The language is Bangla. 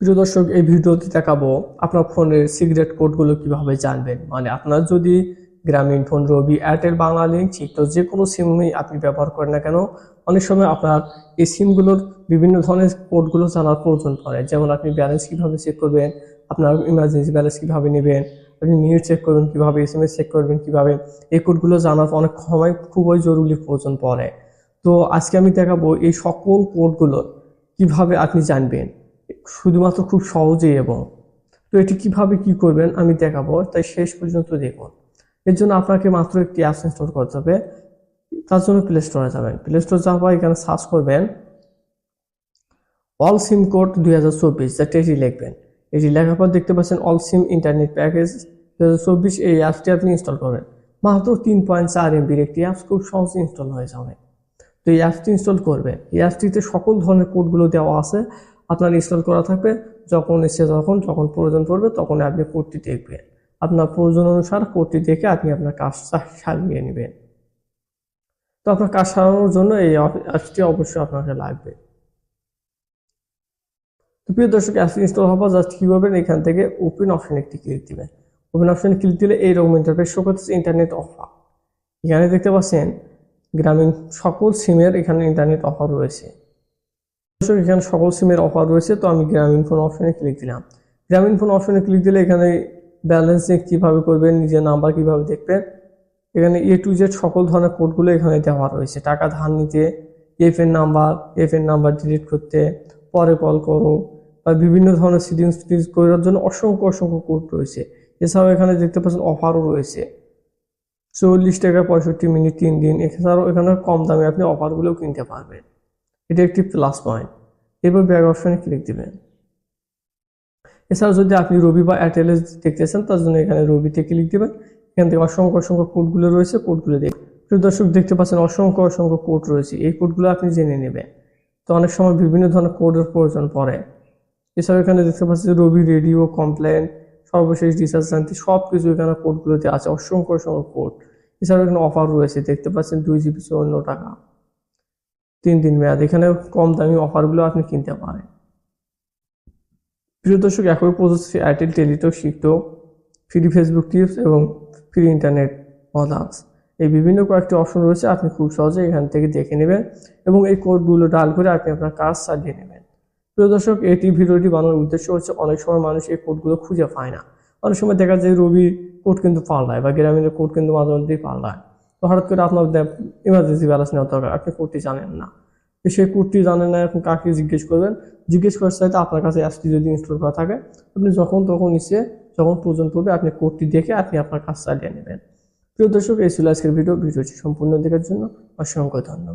প্রিয় দর্শক, এই ভিডিওতে দেখাবো আপনার ফোনের সিক্রেট কোডগুলো কীভাবে জানবেন। মানে আপনার যদি Grameenphone Robi Airtel Banglalink তো যে কোনো সিমই আপনি ব্যবহার করেন না কেন, অনেক সময় আপনার এই সিমগুলোর বিভিন্ন ধরনের কোডগুলো জানার প্রয়োজন পড়ে। যেমন আপনি ব্যালেন্স কীভাবে চেক করবেন, আপনার ইমার্জেন্সি ব্যালেন্স কীভাবে নেবেন, আপনি মিনিট চেক করবেন কীভাবে এস এম এস চেক করবেন কীভাবে, এই কোডগুলো জানার অনেক সময় খুবই জরুরি প্রয়োজন পড়ে। তো আজকে আমি দেখাবো এই সকল কোডগুলো কীভাবে আপনি জানবেন। শুধুমাত্র খুব সহজেই এবং তো এটি কীভাবে কি করবেন আমি দেখাবো, তাই শেষ পর্যন্ত দেখুন। এর জন্য আপনাকে মাত্র একটি অ্যাপস ইনস্টল করতে হবে। তার জন্য প্লে স্টোরে যাবেন। প্লে স্টোর যাওয়ার এখানে সার্চ করবেন অল সিম কোড দুই হাজার চব্বিশ, যাতে এটি লিখবেন। এটি লেখার পর দেখতে পাচ্ছেন অল সিম ইন্টারনেট প্যাকেজ দু হাজার চব্বিশ, এই অ্যাপসটি আপনি ইনস্টল করবেন। মাত্র তিন পয়েন্ট চার এমবির একটি অ্যাপস খুব সহজে ইনস্টল হয়ে যাবে। তো এই অ্যাপসটি ইনস্টল করবেন। এই অ্যাপসটিতে সকল ধরনের কোডগুলো দেওয়া আছে। আপনার ইনস্টল করা থাকবে। যখন ইচ্ছে তখন যখন প্রয়োজন পড়বে তখন আপনি কোডটি দেখবেন। আপনার প্রয়োজন অনুসার কোডটি দেখে আপনি আপনার কাজটা সারিয়ে নেবেন। তো আপনার কাজ সারানোর জন্য এই অ্যাপসটি অবশ্যই আপনাকে লাগবে। তো প্রিয় দর্শক অ্যাপসটি ইনস্টল হওয়ার জাস্ট কী করবেন এখান থেকে ওপেন অপশনে একটি ক্লিক দিবেন। ওপেন অপশনে ক্লিক দিলে এইরকম ইন্টারফেস শো করতেছে ইন্টারনেট অফার এখানে দেখতে পাচ্ছেন, গ্রামীণ সকল সিমের এখানে ইন্টারনেট অফার রয়েছে। দর্শক এখানে সকল সিমের অফার রয়েছে, তো আমি গ্রামীণ ফোন অপশনে ক্লিক দিলাম। গ্রামীণ ফোন অপশনে ক্লিক দিলে এখানে ব্যালেন্স চেক কীভাবে করবেন, নিজের নাম্বার কীভাবে দেখবেন, এখানে এ টু জেড সকল ধরনের কোডগুলো এখানে দেওয়া রয়েছে। টাকা ধার নিতে এফ এর নাম্বার এফ এর নাম্বার ডিলিট করতে, পরে কল করো, বা বিভিন্ন ধরনের সিটিংস ফিটিংস করার জন্য অসংখ্য অসংখ্য কোড রয়েছে। এছাড়াও এখানে দেখতে পাচ্ছেন অফারও রয়েছে। চল্লিশ টাকা পঁয়ষট্টি মিনিট তিন দিন, এছাড়াও এখানে কম দামে আপনি অফারগুলোও কিনতে পারবেন। এটা একটি প্লাস পয়েন্ট এরপর ব্যাগ অপশনে ক্লিক দিবেন। এছাড়া যদি আপনি রবি বা এয়ারটেলে দেখতে চান, তার জন্য এখানে রবিতে ক্লিক দিবেন। এখান থেকে অসংখ্য অসংখ্য কোডগুলো রয়েছে কোডগুলো প্রিয় দর্শক, দেখতে পাচ্ছেন অসংখ্য অসংখ্য কোড রয়েছে। এই কোডগুলো আপনি জেনে নেবেন। তো অনেক সময় বিভিন্ন ধরনের কোডের প্রয়োজন পড়ে। এছাড়াও এখানে দেখতে পাচ্ছেন রবি রেডিও কমপ্লেন সর্বশেষ রিসার্চ জানতে সব কিছু এখানে কোডগুলোতে আছে। অসংখ্য অসংখ্য কোড এছাড়াও এখানে অফার রয়েছে। দেখতে পাচ্ছেন দুই জিবি চুয়ান্ন টাকা। তিন দিন মেয়াদ। এখানে কম দামি অফারগুলো আপনি কিনতে পারেন। প্রিয় দর্শক, একই প্রযুক্তি এয়ারটেল টেলিটক শিখত ফ্রি ফেসবুক টিপস এবং ফ্রি ইন্টারনেট মদার্স এই বিভিন্ন কয়েকটি অপশন রয়েছে, আপনি খুব সহজে এখান থেকে দেখে নেবেন এবং এই কোডগুলো ডাল করে আপনি আপনার কাজ চালিয়ে নেবেন। প্রিয় দর্শক, এটি ভিডিওটি বানানোর উদ্দেশ্য হচ্ছে, অনেক সময় মানুষ এই কোডগুলো খুঁজে পায় না। অনেক সময় দেখা যায় রবি কোড কিন্তু পাল্লায় বা গ্রামীণের কোড কিন্তু মাঝে মধ্যেই পাল্টায় তো হঠাৎ করে আপনার ইমার্জেন্সি ব্যালেন্স নেওয়া দরকার। আপনি কুর্তি জানেন না। তো সেই কোডটি জানেন না, এখন কাকে জিজ্ঞেস করবেন? জিজ্ঞেস করার সাথে আপনার কাছে অ্যাপসটি যদি ইনস্টল করা থাকে, আপনি যখন তখন ইচ্ছে যখন প্রয়োজন পড়বে, আপনি কোডটি দেখে আপনি আপনার কাজ চালিয়ে নেবেন। প্রিয় দর্শক, এই ছিল আজকের ভিডিও। ভিডিওটি সম্পূর্ণ দেখার জন্য অসংখ্য ধন্যবাদ।